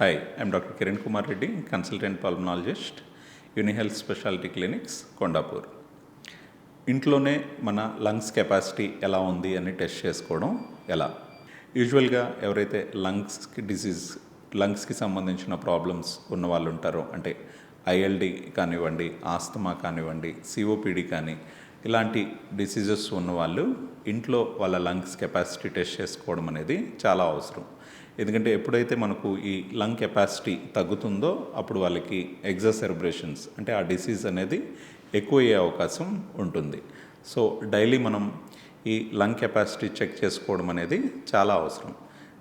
Hi I'm doctor Kiran Kumar Reddy consultant pulmonologist Unihealth specialty clinics Kondapur ఇంట్లోనే మన lungs capacity ఎలా ఉంది అని టెస్ట్ చేసుకోవడం ఎలా? యూజువల్గా ఎవరైతే లంగ్స్కి డిసీజ్ లంగ్స్కి సంబంధించిన ప్రాబ్లమ్స్ ఉన్న వాళ్ళు ఉంటారో అంటే ఐఎల్డి కానివ్వండి ఆస్తమా కానివ్వండి సిఓపిడి కానీ ఇలాంటి డిసీజెస్ ఉన్నవాళ్ళు ఇంట్లో వాళ్ళ లంగ్స్ కెపాసిటీ టెస్ట్ చేసుకోవడం అనేది చాలా అవసరం. ఎందుకంటే ఎప్పుడైతే మనకు ఈ లంగ్ కెపాసిటీ తగ్గుతుందో అప్పుడు వాళ్ళకి ఎగ్జాసెర్బ్రేషన్స్ అంటే ఆ డిసీజ్ అనేది ఎక్కువ అయ్యే అవకాశం ఉంటుంది. సో డైలీ మనం ఈ లంగ్ కెపాసిటీ చెక్ చేసుకోవడం అనేది చాలా అవసరం.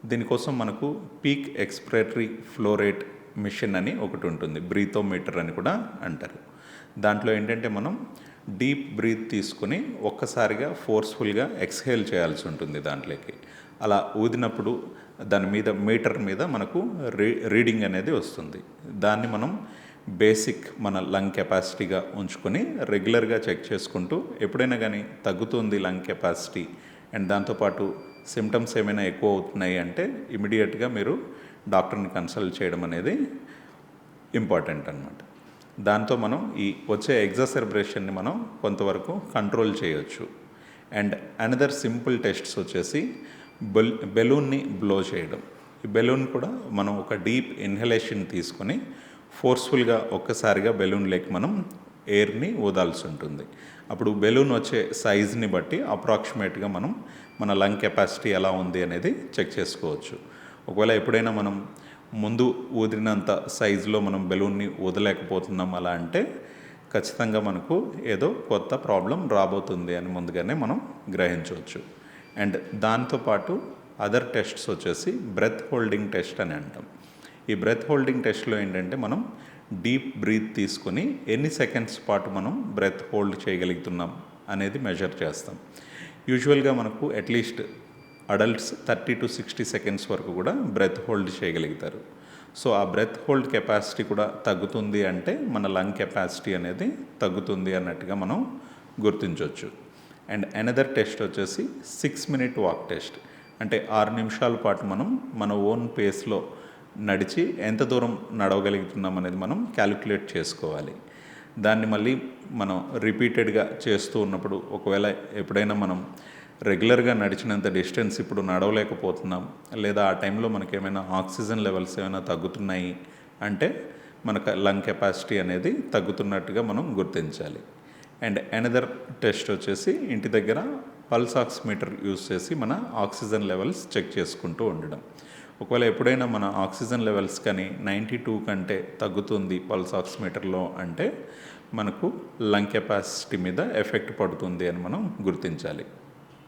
దీనికోసం మనకు peak expiratory flow rate machine అని ఒకటి ఉంటుంది బ్రీతోమీటర్ అని కూడా అంటారు. దాంట్లో ఏంటంటే మనం డీప్ బ్రీత్ తీసుకుని ఒక్కసారిగా ఫోర్స్ఫుల్గా ఎక్స్హేల్ చేయాల్సి ఉంటుంది దాంట్లోకి. అలా ఊదినప్పుడు దాని మీద మీటర్ మీద మనకు రీ రీడింగ్ అనేది వస్తుంది. దాన్ని మనం బేసిక్ మన లంగ్ కెపాసిటీగా ఉంచుకొని రెగ్యులర్గా చెక్ చేసుకుంటూ ఎప్పుడైనా కానీ తగ్గుతుంది లంగ్ కెపాసిటీ అండ్ దాంతోపాటు సిమ్టమ్స్ ఏమైనా ఎక్కువ అవుతున్నాయి అంటే ఇమీడియట్గా మీరు డాక్టర్ని కన్సల్ట్ చేయడం అనేది ఇంపార్టెంట్ అనమాట దాంతో మనం ఈ వచ్చే ఎగ్జాసెర్బ్రేషన్ని మనం కొంతవరకు కంట్రోల్ చేయొచ్చు. అండ్ అనదర్ సింపుల్ టెస్ట్స్ వచ్చేసి బెల్ బెలూన్ని బ్లో చేయడం. ఈ బెలూన్ కూడా మనం ఒక డీప్ ఇన్హలేషన్ తీసుకొని ఫోర్స్ఫుల్గా ఒక్కసారిగా బెలూన్ లేక మనం ఎయిర్ని ఊదాల్సి ఉంటుంది. అప్పుడు బెలూన్ వచ్చే సైజ్ని బట్టి అప్రాక్సిమేట్గా మనం మన లంగ్ కెపాసిటీ ఎలా ఉంది అనేది చెక్ చేసుకోవచ్చు. ఒకవేళ ఎప్పుడైనా మనం ముందు ఊదినంత సైజులో మనం బెలూన్ని ఊదలేకపోతున్నాం అలా అంటే ఖచ్చితంగా మనకు ఏదో కొత్త ప్రాబ్లం రాబోతుంది అని ముందుగానే మనం గ్రహించవచ్చు. అండ్ దాంతోపాటు అదర్ టెస్ట్స్ వచ్చేసి బ్రెత్ హోల్డింగ్ టెస్ట్ అని అంటాం. ఈ బ్రెత్ హోల్డింగ్ టెస్ట్లో ఏంటంటే మనం డీప్ బ్రీత్ తీసుకొని ఎన్ని సెకండ్స్ పాటు మనం బ్రెత్ హోల్డ్ చేయగలుగుతున్నాం అనేది మెజర్ చేస్తాం. యూజువల్గా మనకు at least adults thirty to sixty seconds వరకు కూడా బ్రెత్ హోల్డ్ చేయగలుగుతారు. సో ఆ బ్రెత్ హోల్డ్ కెపాసిటీ కూడా తగ్గుతుంది అంటే మన లంగ్ కెపాసిటీ అనేది తగ్గుతుంది అన్నట్టుగా మనం గుర్తించవచ్చు అండ్ అనదర్ టెస్ట్ వచ్చేసి సిక్స్ మినిట్ వాక్ టెస్ట్ అంటే ఆరు నిమిషాల పాటు మనం మన ఓన్ పేస్లో నడిచి ఎంత దూరం నడవగలుగుతున్నాం అనేది మనం క్యాలిక్యులేట్ చేసుకోవాలి. దాన్ని మళ్ళీ మనం రిపీటెడ్గా చేస్తూ ఉన్నప్పుడు ఒకవేళ ఎప్పుడైనా మనం రెగ్యులర్గా నడిచినంత డిస్టెన్స్ ఇప్పుడు నడవలేకపోతున్నాం లేదా ఆ టైంలో మనకి ఏమైనా ఆక్సిజన్ లెవెల్స్ ఏమైనా తగ్గుతున్నాయి అంటే మనకు లంగ్ కెపాసిటీ అనేది తగ్గుతున్నట్టుగా మనం గుర్తించాలి. అండ్ అనదర్ టెస్ట్ వచ్చేసి ఇంటి దగ్గర పల్స్ ఆక్సిమీటర్ యూస్ చేసి మన ఆక్సిజన్ లెవెల్స్ చెక్ చేసుకుంటూ ఉండడం. ఒకవేళ ఎప్పుడైనా మన ఆక్సిజన్ లెవెల్స్ కానీ నైంటీ టూ కంటే తగ్గుతుంది పల్స్ ఆక్సిమీటర్లో అంటే మనకు లంగ్ కెపాసిటీ మీద ఎఫెక్ట్ పడుతుంది అని మనం గుర్తించాలి.